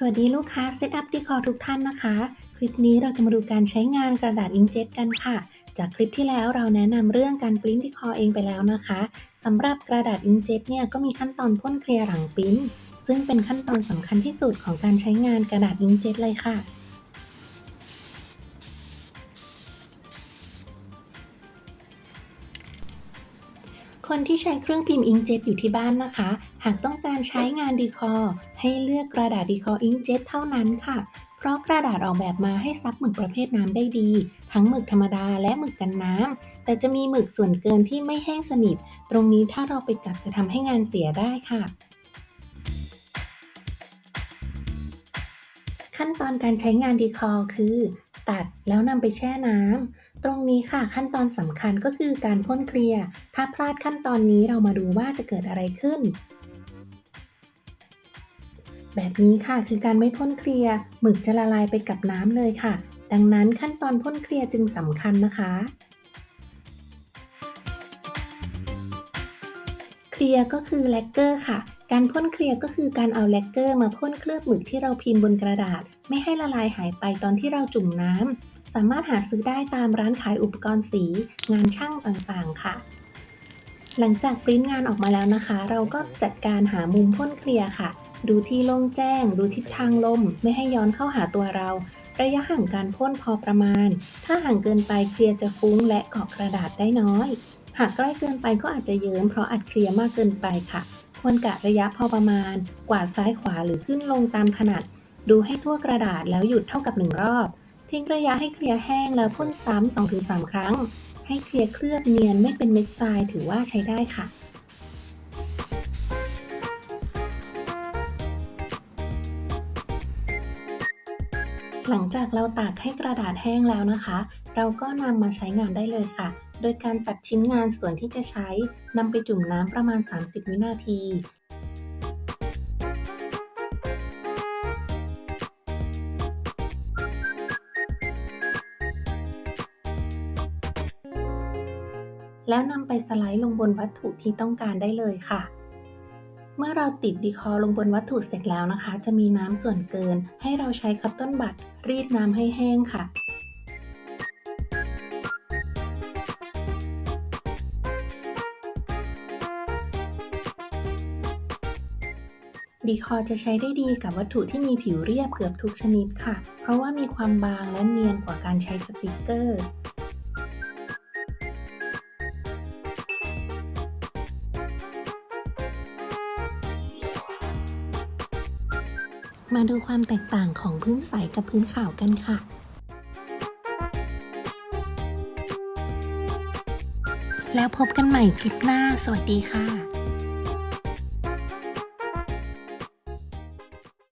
สวัสดีลูกค้าเซตอัพดีคอทุกท่านนะคะ คลิปนี้เราจะมาดูการใช้งานกระดาษอิงเจ็ตกันค่ะ จากคลิปที่แล้วเราแนะนำเรื่องการปริ้นดีคอเองไปแล้วนะคะสำหรับกระดาษอิงเจ็ตเนี่ยก็มีขั้นตอนพ่นเคลียร์หลังปริ้น ซึ่งเป็นขั้นตอนสำคัญที่สุดของการใช้งานกระดาษอิงเจ็ตเลยค่ะ คนที่ใช้เครื่องพิมพ์อิงเจ็ตอยู่ที่บ้านนะคะ หากต้องการใช้งานดีคอให้เลือกกระดาษดีคออิงเจ็ตเท่านั้นค่ะ เพราะกระดาษออกแบบมาให้ซับหมึกประเภทน้ำได้ดี ทั้งหมึกธรรมดาและหมึกกันน้ำ แต่จะมีหมึกส่วนเกินที่ไม่แห้งสนิท ตรงนี้ถ้าเราไปจับจะทำให้งานเสียได้ค่ะขั้นตอนการใช้งานดีคอคือ ตัดแล้วนำไปแช่น้ำ ตรงนี้ค่ะขั้นตอนสำคัญก็คือการพ่นเคลียร์ ถ้าพลาดขั้นตอนนี้เรามาดูว่าจะเกิดอะไรขึ้น แบบนี้ค่ะคือการไม่พ่นเคลียร์หมึกจะละลายไปกับน้ำเลยค่ะ ดังนั้นขั้นตอนพ่นเคลียร์จึงสำคัญนะคะ เคลียร์ก็คือแลกเกอร์ค่ะ การพ่นเคลียร์ก็คือการเอาแลกเกอร์มาพ่นเคลือบหมึกที่เราพิมพ์บนกระดาษ ไม่ให้ละลายหายไปตอนที่เราจุ่มน้ำามารถหาซื้อได้ตามร้านขายอุปกรณ์สี งานช่างต่างๆ ค่ะ หลังจากปริ้นงานออกมาแล้วนะคะ เราก็จัดการหามุมพ่นเคลียร์ค่ะ ดูที่โล่งแจ้ง ดูทิศทางลม ไม่ให้ย้อนเข้าหาตัวเรา ระยะห่างการพ่นพอประมาณ ถ้าห่างเกินไปเคลียร์จะฟุ้งและเกาะกระดาษได้น้อย หากใกล้เกินไปก็อาจจะเยิ้มเพราะอัดเคลียร์มากเกินไปค่ะ ควรกะระยะพอประมาณ กวาดซ้ายขวาหรือขึ้นลงตามถนัด ดูให้ทั่วกระดาษแล้วหยุดเท่ากับหนึ่งรอบ ทิ้งระยะให้เคลียร์แห้งแล้วพ่นซ้ำ2-3ครั้ง ให้เคลียร์เคลือบเนียนไม่เป็นเม็ดทรายถือว่าใช้ได้ค่ะหลังจากเราตากให้กระดาษแห้งแล้วนะคะ เราก็นำมาใช้งานได้เลยค่ะ โดยการตัดชิ้นงานส่วนที่จะใช้นำไปจุ่มน้ำประมาณ 30 วินาที แล้วนำไปสไลด์ลงบนวัตถุที่ต้องการได้เลยค่ะ เมื่อเราติดดีคอลงบนวัตถุเสร็จแล้วนะคะ จะมีน้ำส่วนเกิน ให้เราใช้คัตเติ้ลบัตรีดน้ำให้แห้งค่ะดีคอจะใช้ได้ดีกับวัตถุที่มีผิวเรียบเกือบทุกชนิดค่ะ เพราะว่ามีความบางและเนียนกว่าการใช้สติกเกอร์ มาดูความแตกต่างของพื้นใสกับพื้นขาวกันค่ะ แล้วพบกันใหม่คลิปหน้า สวัสดีค่ะ